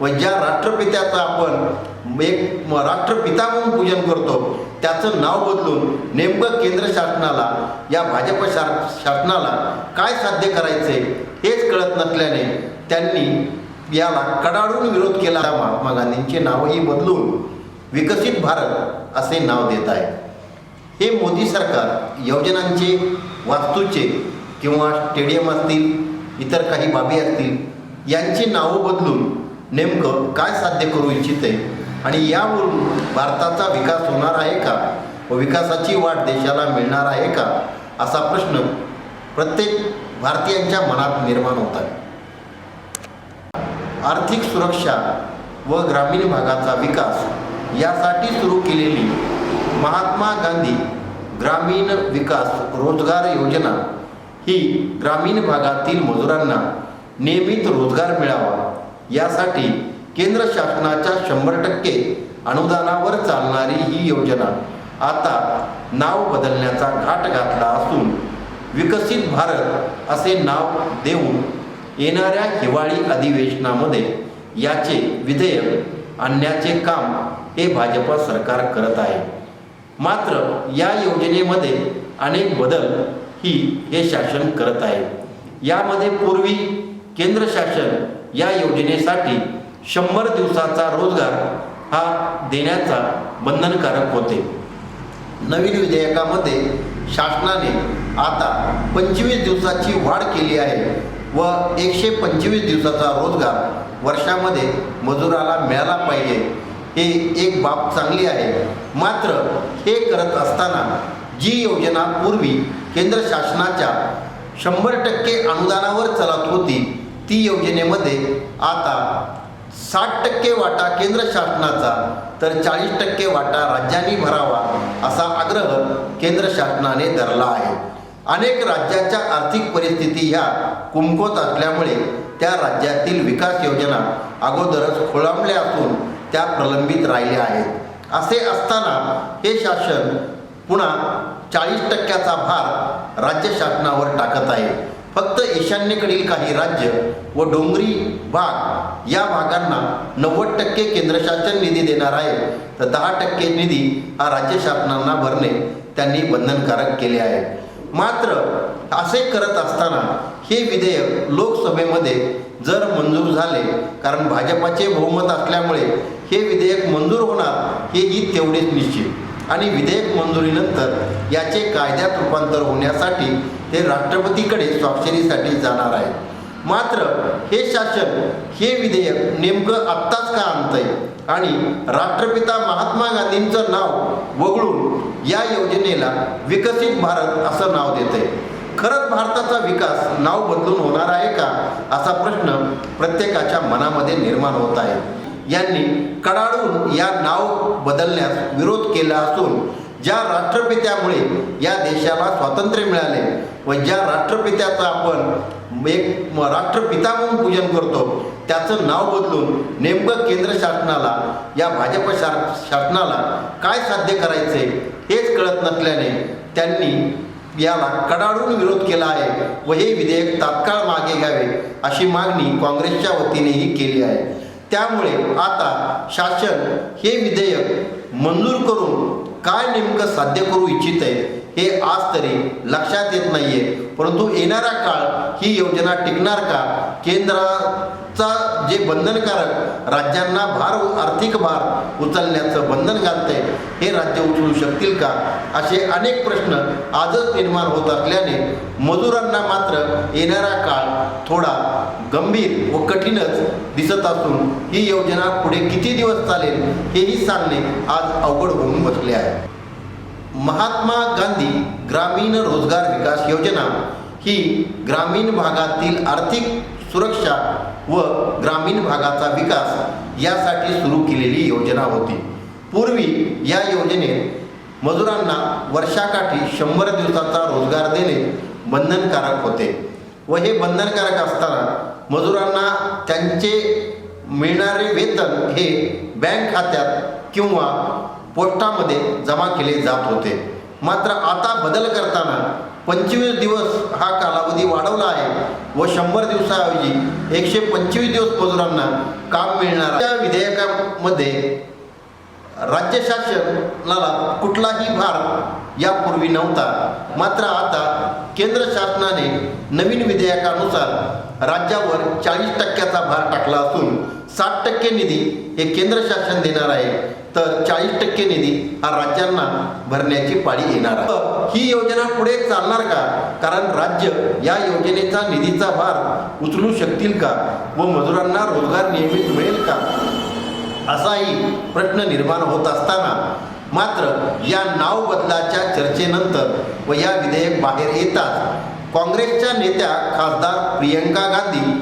व ज्या राष्ट्रपित्याचं आपण एक राष्ट्रपिता म्हणून पूजन करतो त्याचं नाव बदलून नेमकं केंद्र शासनाला या भाजप शा शासनाला काय साध्य करायचे हेच कळत नसल्याने त्यांनी याला कडाडून विरोध केला. महात्मा गांधींचे नावही बदलून विकसित भारत असे नाव देत आहे. हे मोदी सरकार योजनांचे वास्तूचे किंवा स्टेडियम असतील इतर काही बाबी असतील यांची नावं बदलून नेमकं काय साध्य करू इच्छिते आणि यावरून भारताचा विकास होणार आहे का? व विकासाची वाट देशाला मिळणार आहे का? असा प्रश्न प्रत्येक भारतीयांच्या मनात निर्माण होत आहे. आर्थिक सुरक्षा व ग्रामीण भागाचा विकास यासाठी सुरू केलेली महात्मा गांधी ग्रामीण विकास रोजगार योजना ही ग्रामीण भागातील मजुरांना नियमित रोजगार मिळावा. यासाठी केंद्र शासनाच्या शंभर टक्के अनुदानावर चालणारी ही योजना आता नाव बदलण्याचा घाट घातला असून विकसित भारत असे नाव देऊन येणाऱ्या हिवाळी अधिवेशनामध्ये याचे विधेयक आणण्याचे काम हे भाजप सरकार करत आहे. मात्र या योजनेमध्ये अनेक बदल ही हे शासन करत आहे. यामध्ये पूर्वी केंद्र शासन या योजनेसाठी शंभर दिवसाचा रोजगार हा देण्याचा बंधनकारक होते. नवीन विधेयकामध्ये शासनाने आता पंचवीस दिवसाची वाढ केली आहे व एकशे पंचवीस दिवसाचा रोजगार वर्षामध्ये मजुराला मिळाला पाहिजे. हे एक बाब चांगली आहे. मात्र हे करत असताना जी योजना पूर्वी केंद्र शासनाच्या शंभर टक्के अनुदानावर चालत होती ती योजनेमध्ये आता साठ टक्के वाटा केंद्र शासनाचा तर चाळीस टक्के वाटा राज्यांनी भरावा असा आग्रह केंद्र शासनाने धरला आहे. अनेक राज्याच्या आर्थिक परिस्थिती ह्या कुमकोत असल्यामुळे त्या राज्यातील विकास योजना अगोदरच खोळंबल्या असून त्या प्रलंबित राहिल्या आहेत. असे असताना हे शासन पुन्हा चाळीस टक्क्याचा भार राज्य शासनावर टाकत आहे. फक्त ईशान्येकडील काही राज्य व डोंगरी भाग या भागांना नव्वद टक्के केंद्रशासन निधी देणार आहे. तर दहा टक्के निधी हा राज्य शासनांना भरणे त्यांनी बंधनकारक केले आहे. मात्र असे करत असताना हे विधेयक लोकसभेमध्ये जर मंजूर झाले कारण भाजपाचे बहुमत असल्यामुळे हे विधेयक मंजूर होणार हेही तेवढेच निश्चित. आणि विधेयक मंजुरीनंतर याचे कायद्यात रूपांतर होण्यासाठी ते राष्ट्रपतीकडे स्वाक्षरीसाठी जाणार आहे मात्र हे शासन हे विधेयक नेमकं आत्ताच का आणतंय? आणि राष्ट्रपिता महात्मा गांधींचं नाव वगळून या योजनेला विकसित भारत असं नाव देते खरंच भारताचा विकास नाव बदलून होणार आहे का? असा प्रश्न प्रत्येकाच्या मनामध्ये निर्माण होत आहे. यांनी कडाडून या नाव बदलण्यास विरोध केला असून ज्या राष्ट्रपित्यामुळे या देशाला स्वातंत्र्य मिळाले व ज्या राष्ट्रपित्याचं आपण एक म- राष्ट्रपिता म्हणून पूजन करतो त्याचं नाव बदलून नेमकं केंद्र शासनाला या भाजप शा शासनाला काय साध्य करायचे हेच कळत नसल्याने त्यांनी याला कडाडून विरोध केला आहे व हे विधेयक तात्काळ मागे घ्यावे अशी मागणी काँग्रेसच्या वतीनेही केली आहे. त्यामुळे आता शासन हे विधेयक मंजूर करून काय नेमकं साध्य करू इच्छित आहे हे आज तरी लक्षात येत नाहीये. परंतु येणारा काळ ही योजना टिकणार का? केंद्राचा जे बंधनकारक राज्यांना भार आर्थिक भार उचलण्याचं बंधन घालते हे राज्य उचलू शकतील का? असे अनेक प्रश्न आजच निर्माण होत असल्याने मजुरांना मात्र येणारा काळ थोडा गंभीर व कठीणच दिसत असून ही योजना पुढे किती दिवस चालेल हेही सांगणे आज अवघड होऊन बसले आहे. महात्मा गांधी ग्रामीण रोजगार विकास योजना ही ग्रामीण भागातील आर्थिक सुरक्षा व ग्रामीण भागाचा विकास यासाठी सुरू केलेली योजना होती. पूर्वी या योजनेत मजुरांना वर्षाकाठी शंभर दिवसाचा रोजगार देणे बंधनकारक होते व हे बंधनकारक असताना मजुरांना त्यांचे मिळणारे वेतन हे बँक खात्यात किंवा पोस्टामध्ये जमा केले जात होते. मात्र आता बदल करताना पंचवीस दिवस हा कालावधी वाढवला आहे व शंभर दिवसाऐवजी एकशे पंचवीस दिवस मजुरांना काम मिळणार त्या विधेयकामध्ये राज्य शासनाला कुठलाही भार यापूर्वी नव्हता. मात्र आता केंद्र शासनाने नवीन विधेयकानुसार राज्यावर चाळीस टक्क्याचा भार टाकला असून साठ टक्के निधी हे केंद्र शासन देणार आहे. तर चाळीस टक्के निधी हा राज्यांना भरण्याची पाळी येणार आहे. ही योजना पुढे चालणार का? कारण राज्य या योजनेचा निधीचा भार उचलू शकतील का? व मजुरांना रोजगार नियमित मिळेल का? असाही प्रश्न निर्माण होत असताना मात्र या नाव बदलाच्या चर्चेनंतर व या विधेयक बाहेर येताच काँग्रेसच्या नेत्या खासदार प्रियंका गांधी